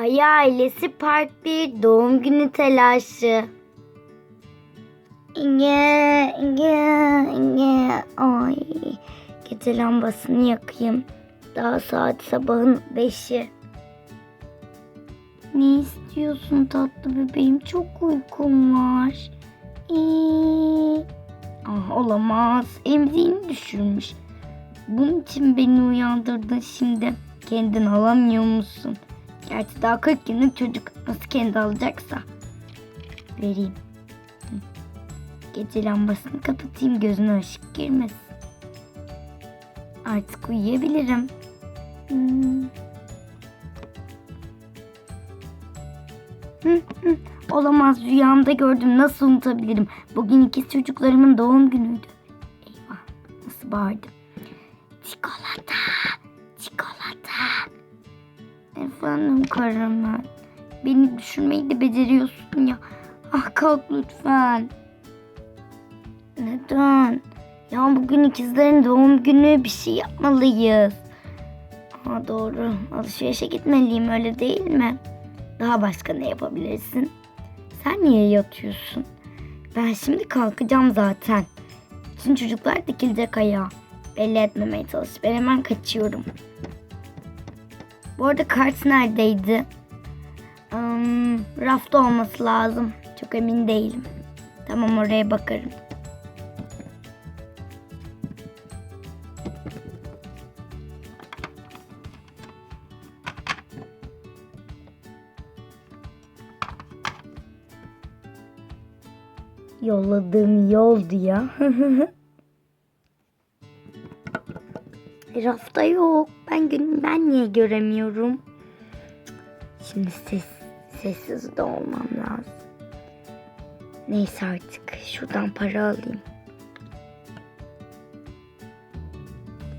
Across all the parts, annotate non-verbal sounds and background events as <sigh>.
Kaya ailesi part 1 doğum günü telaşı. İnge, inge, inge. Ay, gece lambasını yakayım. Daha saat sabahın beşi. Ne istiyorsun tatlı bebeğim? Çok uykum var. İyi. Ah, olamaz. Emziğini düşürmüş. Bunun için beni uyandırdın şimdi. Kendin alamıyor musun? Gerçi daha 40 günlük çocuk nasıl kendi alacaksa. Vereyim. Gece lambasını kapatayım gözüne ışık girmesin. Artık uyuyabilirim. Olamaz rüyamda gördüm nasıl unutabilirim. Bugün ikiz çocuklarımın doğum günüydü. Eyvah nasıl bağırdım. Efendim Karamen. Beni düşürmeyi de beceriyorsun ya. Ah kalk lütfen. Neden? Ya bugün ikizlerin doğum günü bir şey yapmalıyız. Aa, doğru. Alışverişe gitmeliyim öyle değil mi? Daha başka ne yapabilirsin? Sen niye yatıyorsun? Ben şimdi kalkacağım zaten. Bütün çocuklar dikilecek ayağa. Belli etmemeye çalış. Ben hemen kaçıyorum. Bu arada kart neredeydi? Hmm, rafta olması lazım. Çok emin değilim. Tamam oraya bakarım. Yolladığım iyi oldu ya. <laughs> Rafta yok. Ben gün ben niye göremiyorum? Şimdi ses sessiz de olmam lazım. Neyse artık şuradan para alayım.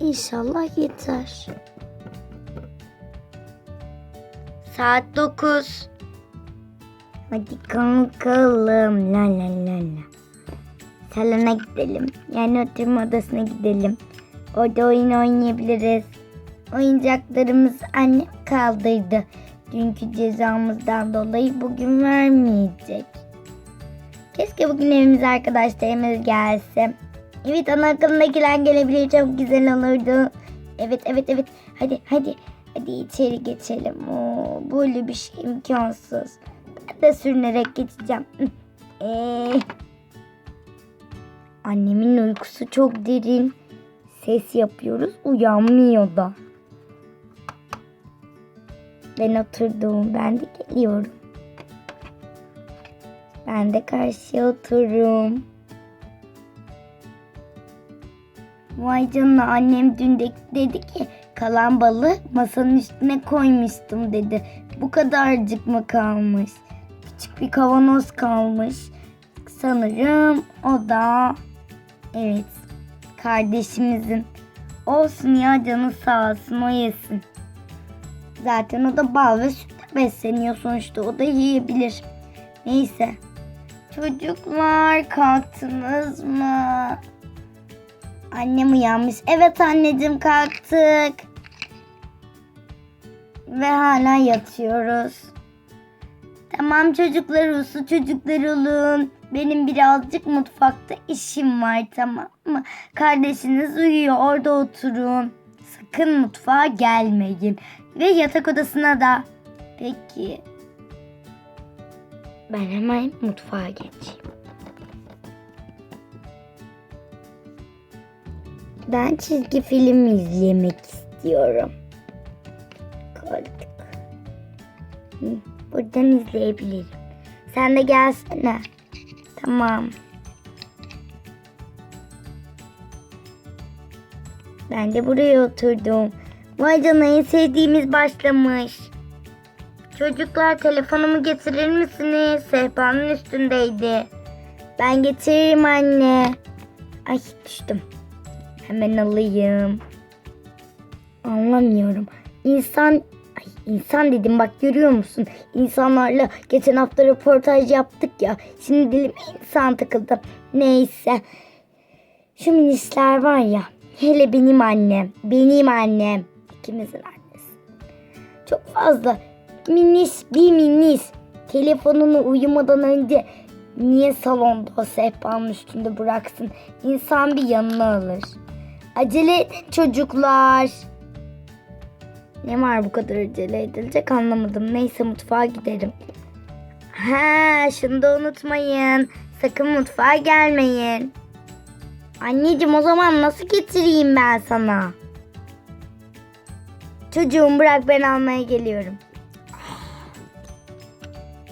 İnşallah yeter. Saat 9. Hadi kalkalım. La la la la. Salona gidelim. Yani oturma odasına gidelim. Orada oyun oynayabiliriz. Oyuncaklarımız annem kaldırdı. Dünkü cezamızdan dolayı bugün vermeyecek. Keşke bugün evimize arkadaşlarımız gelse. Evet ana akılındakiler gelebilir çok güzel olurdu. Evet evet evet hadi hadi hadi içeri geçelim. Oo, böyle bir şey imkansız. Ben de sürünerek geçeceğim. <laughs> Ee, annemin uykusu çok derin. Ses yapıyoruz uyanmıyor da. Ben oturdum. Ben de geliyorum. Ben de karşıya otururum. Vay canına annem dün de dedi ki kalan balı masanın üstüne koymuştum dedi. Bu kadarcık mı kalmış? Küçük bir kavanoz kalmış. Sanırım o da evet kardeşimizin. Olsun ya canı sağ olsun o yesin. Zaten o da bal ve sütle besleniyor sonuçta. O da yiyebilir. Neyse. Çocuklar kalktınız mı? Annem uyanmış. Evet anneciğim kalktık. Ve hala yatıyoruz. Tamam çocuklar uslu çocuklar olun. Benim birazcık mutfakta işim var tamam mı? Kardeşiniz uyuyor orada oturun. Sakın mutfağa gelmeyin. Ve yatak odasına da. Peki. Ben hemen mutfağa geçeyim. Ben çizgi film izlemek istiyorum. Koltuk. Buradan izleyebilirim. Sen de gelsene. Tamam. Ben de buraya oturdum. Vay canına en sevdiğimiz başlamış. Çocuklar telefonumu getirir misiniz? Sehpanın üstündeydi. Ben getiririm anne. Ay düştüm. Hemen alayım. Anlamıyorum. İnsan Ay, insan dedim bak görüyor musun? İnsanlarla geçen hafta röportaj yaptık ya. Şimdi dilim insan takıldı. Neyse. Şu minisler var ya. Hele benim annem. Benim annem. ikimizin annesi. Çok fazla minis bir minis. Telefonunu uyumadan önce niye salonda o sehpanın üstünde bıraksın? İnsan bir yanına alır. Acele edin çocuklar. Ne var bu kadar acele edilecek anlamadım. Neyse mutfağa giderim. Ha, şunu da unutmayın. Sakın mutfağa gelmeyin. Anneciğim o zaman nasıl getireyim ben sana? Çocuğum bırak ben almaya geliyorum.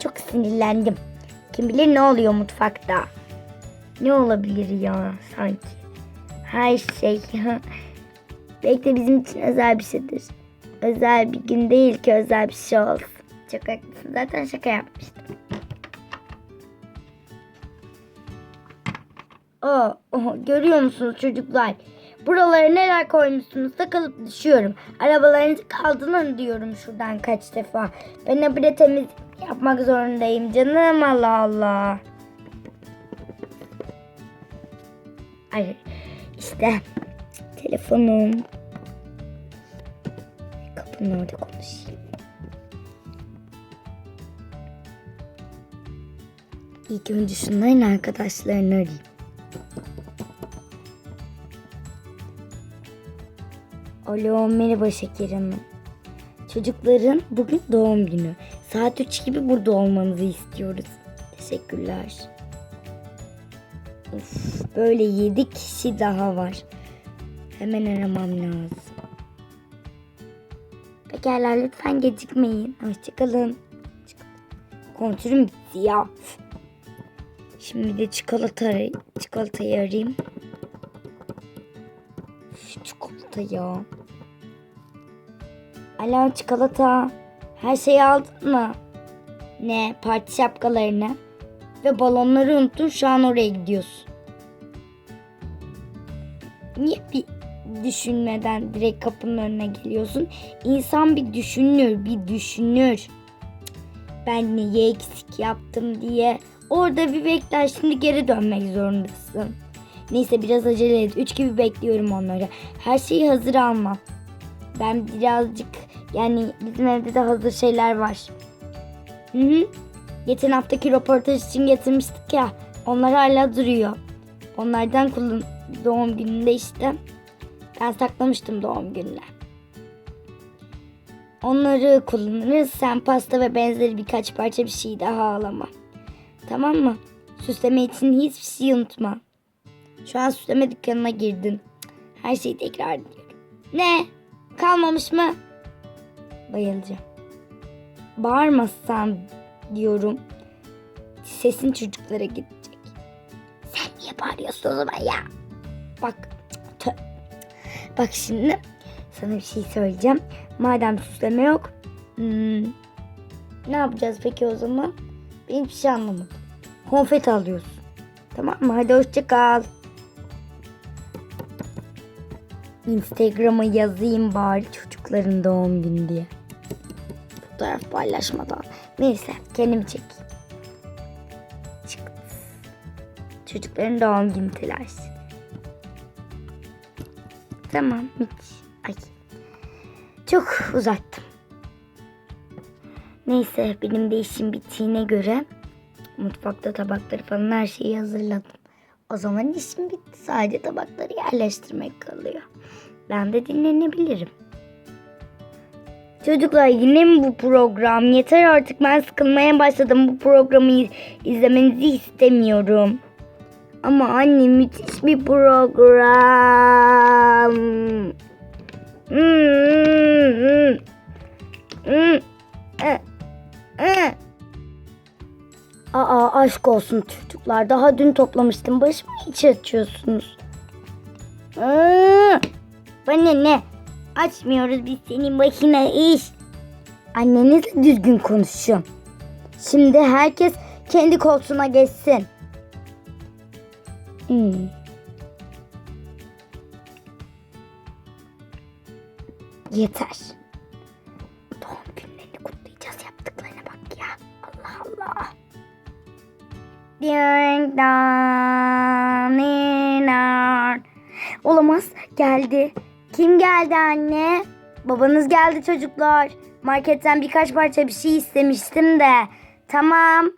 Çok sinirlendim. Kim bilir ne oluyor mutfakta? Ne olabilir ya sanki? Her şey. <laughs> Belki de bizim için özel bir şeydir. Özel bir gün değil ki özel bir şey olsun. Çok haklısın. Zaten şaka yapmıştım. Aa, oha, görüyor musunuz çocuklar? Buralara neler koymuşsunuz? Takılıp düşüyorum. Arabalarınızı kaldırın diyorum şuradan kaç defa. Ben habire temiz yapmak zorundayım canım Allah Allah. Ay işte telefonum. Orada konuşayım. İlk önce şunların arkadaşlarını arayayım. Alo merhaba Şeker Hanım. Çocukların bugün doğum günü. Saat 3 gibi burada olmanızı istiyoruz. Teşekkürler. Of, böyle 7 kişi daha var. Hemen aramam lazım. Pekala lütfen gecikmeyin. Hoşçakalın. Kontürüm bitti ya. Şimdi de çikolata aray- çikolatayı arayayım. Şu çikolata ya. Alo çikolata. Her şeyi aldın mı? Ne? Parti şapkalarını. Ve balonları unuttun şu an oraya gidiyorsun. Niye bir düşünmeden direkt kapının önüne geliyorsun? İnsan bir düşünür, bir düşünür. Ben neyi eksik yaptım diye. Orada bir bekler şimdi geri dönmek zorundasın. Neyse biraz acele et. Üç gibi bekliyorum onları. Her şeyi hazır almam. Ben birazcık yani bizim evde de hazır şeyler var. Hı hı. Geçen haftaki röportaj için getirmiştik ya. Onlar hala duruyor. Onlardan kullan doğum gününde işte. Ben saklamıştım doğum gününe. Onları kullanırız. Sen pasta ve benzeri birkaç parça bir şey daha alama. Tamam mı? Süsleme için hiçbir şey unutma. Şu an süsleme dükkanına girdin. Her şeyi tekrar ediyorum. Ne? Kalmamış mı? Bayılacağım. Bağırmazsan diyorum. Sesin çocuklara gidecek. Sen niye bağırıyorsun o zaman ya? Bak. Bak şimdi sana bir şey söyleyeceğim. Madem süsleme yok. hmm, ne yapacağız peki o zaman? Ben hiçbir şey anlamadım. Konfet alıyorsun. Tamam mı? Hadi hoşça. Instagram'a yazayım bari çocukların doğum günü diye. Fotoğraf paylaşmadan. Neyse kendim çekeyim. Çık. Çocukların doğum günü telaşı. Tamam hiç. Ay. Çok uzattım. Neyse benim de işim bittiğine göre mutfakta tabakları falan her şeyi hazırladım. O zaman işim bitti. Sadece tabakları yerleştirmek kalıyor. Ben de dinlenebilirim. Çocuklar yine mi bu program? Yeter artık ben sıkılmaya başladım. Bu programı iz- izlemenizi istemiyorum. Ama anne müthiş bir program. Hmm, hmm, hmm. Aa aşk olsun çocuklar. Daha dün toplamıştım. Başımı hiç açıyorsunuz. Bana ne? Açmıyoruz biz senin başına iş. Annenizle düzgün konuşun. Şimdi herkes kendi koltuğuna geçsin. Hmm. Yeter. Doğum günlerini kutlayacağız yaptıklarına bak ya. Allah Allah. Ding dong, dong. Olamaz geldi. Kim geldi anne? Babanız geldi çocuklar. Marketten birkaç parça bir şey istemiştim de. Tamam.